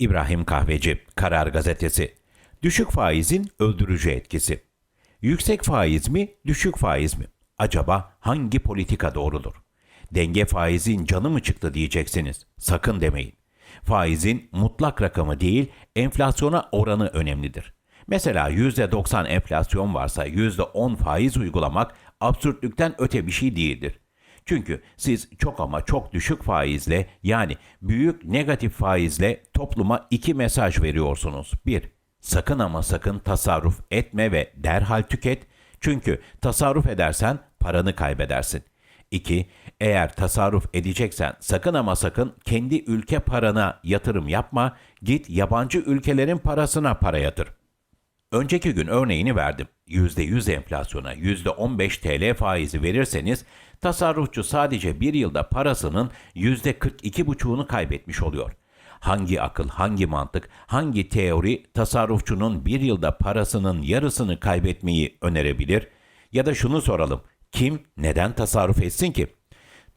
İbrahim Kahveci, Karar Gazetesi. Düşük faizin öldürücü etkisi. Yüksek faiz mi, düşük faiz mi? Acaba hangi politika doğrudur? Denge faizin canı mı çıktı diyeceksiniz. Sakın demeyin. Faizin mutlak rakamı değil, enflasyona oranı önemlidir. Mesela %90 enflasyon varsa %10 faiz uygulamak absürtlükten öte bir şey değildir. Çünkü siz çok ama çok düşük faizle yani büyük negatif faizle topluma iki mesaj veriyorsunuz. Bir, sakın ama sakın tasarruf etme ve derhal tüket. Çünkü tasarruf edersen paranı kaybedersin. 2. Eğer tasarruf edeceksen sakın ama sakın kendi ülke parana yatırım yapma, git yabancı ülkelerin parasına para yatır. Önceki gün örneğini verdim. %100 enflasyona %15 TL faizi verirseniz tasarrufçu sadece bir yılda parasının %42,5'unu kaybetmiş oluyor. Hangi akıl, hangi mantık, hangi teori tasarrufçunun bir yılda parasının yarısını kaybetmeyi önerebilir? Ya da şunu soralım. Kim neden tasarruf etsin ki?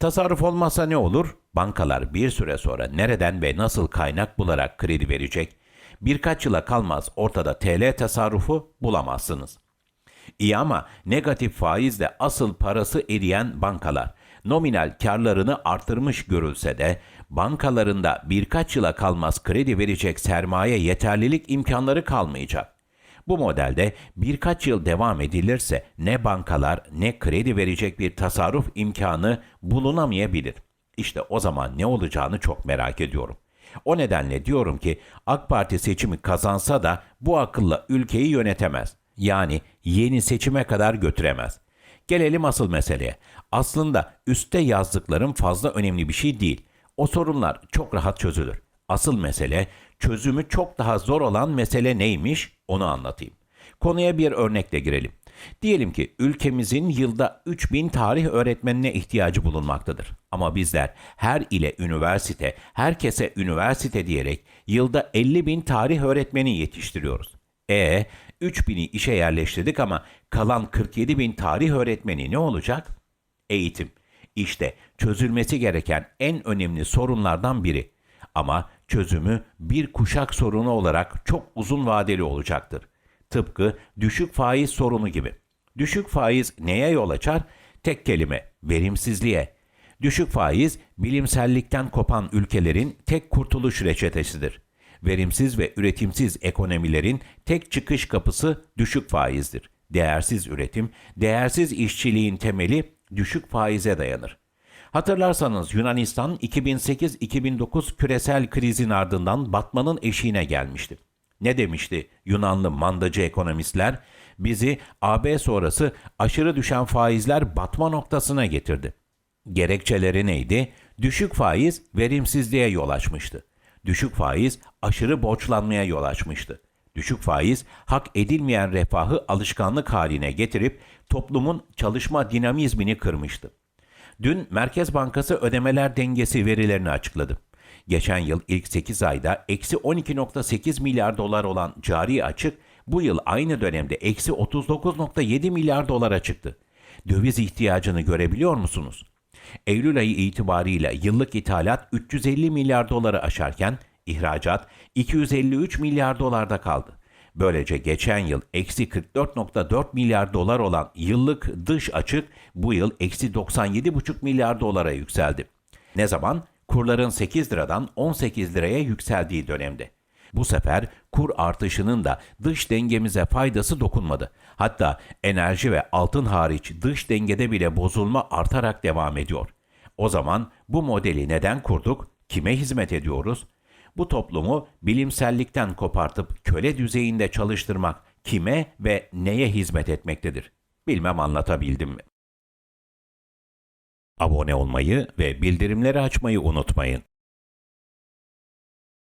Tasarruf olmazsa ne olur? Bankalar bir süre sonra nereden ve nasıl kaynak bularak kredi verecek? Birkaç yıla kalmaz ortada TL tasarrufu bulamazsınız. İyi ama negatif faizle asıl parası eriyen bankalar nominal karlarını artırmış görülse de bankalarında birkaç yıla kalmaz kredi verecek sermaye yeterlilik imkanları kalmayacak. Bu modelde birkaç yıl devam edilirse ne bankalar ne kredi verecek bir tasarruf imkanı bulunamayabilir. İşte o zaman ne olacağını çok merak ediyorum. O nedenle diyorum ki AK Parti seçimi kazansa da bu akılla ülkeyi yönetemez. Yani yeni seçime kadar götüremez. Gelelim asıl meseleye. Aslında üstte yazdıklarım fazla önemli bir şey değil. O sorunlar çok rahat çözülür. Asıl mesele çözümü çok daha zor olan mesele neymiş onu anlatayım. Konuya bir örnekle girelim. Diyelim ki ülkemizin yılda 3000 tarih öğretmenine ihtiyacı bulunmaktadır. Ama bizler her ile üniversite, herkese üniversite diyerek yılda 50 bin tarih öğretmeni yetiştiriyoruz. E 3000'i işe yerleştirdik ama kalan 47 bin tarih öğretmeni ne olacak? Eğitim. İşte çözülmesi gereken en önemli sorunlardan biri. Ama çözümü bir kuşak sorunu olarak çok uzun vadeli olacaktır. Tıpkı düşük faiz sorunu gibi. Düşük faiz neye yol açar? Tek kelime, verimsizliğe. Düşük faiz, bilimsellikten kopan ülkelerin tek kurtuluş reçetesidir. Verimsiz ve üretimsiz ekonomilerin tek çıkış kapısı düşük faizdir. Değersiz üretim, değersiz işçiliğin temeli düşük faize dayanır. Hatırlarsanız Yunanistan 2008-2009 küresel krizin ardından batmanın eşiğine gelmişti. Ne demişti Yunanlı mandacı ekonomistler? Bizi AB sonrası aşırı düşen faizler batma noktasına getirdi. Gerekçeleri neydi? Düşük faiz verimsizliğe yol açmıştı. Düşük faiz aşırı borçlanmaya yol açmıştı. Düşük faiz hak edilmeyen refahı alışkanlık haline getirip toplumun çalışma dinamizmini kırmıştı. Dün Merkez Bankası ödemeler dengesi verilerini açıkladı. Geçen yıl ilk 8 ayda eksi 12.8 milyar dolar olan cari açık bu yıl aynı dönemde eksi 39.7 milyar dolara çıktı. Döviz ihtiyacını görebiliyor musunuz? Eylül ayı itibariyle yıllık ithalat 350 milyar doları aşarken ihracat 253 milyar dolarda kaldı. Böylece geçen yıl eksi 44.4 milyar dolar olan yıllık dış açık bu yıl eksi 97,5 milyar dolara yükseldi. Ne zaman? Kurların 8 liradan 18 liraya yükseldiği dönemde. Bu sefer kur artışının da dış dengemize faydası dokunmadı. Hatta enerji ve altın hariç dış dengede bile bozulma artarak devam ediyor. O zaman bu modeli neden kurduk? Kime hizmet ediyoruz? Bu toplumu bilimsellikten kopartıp köle düzeyinde çalıştırmak kime ve neye hizmet etmektedir? Bilmem anlatabildim mi? Abone olmayı ve bildirimleri açmayı unutmayın.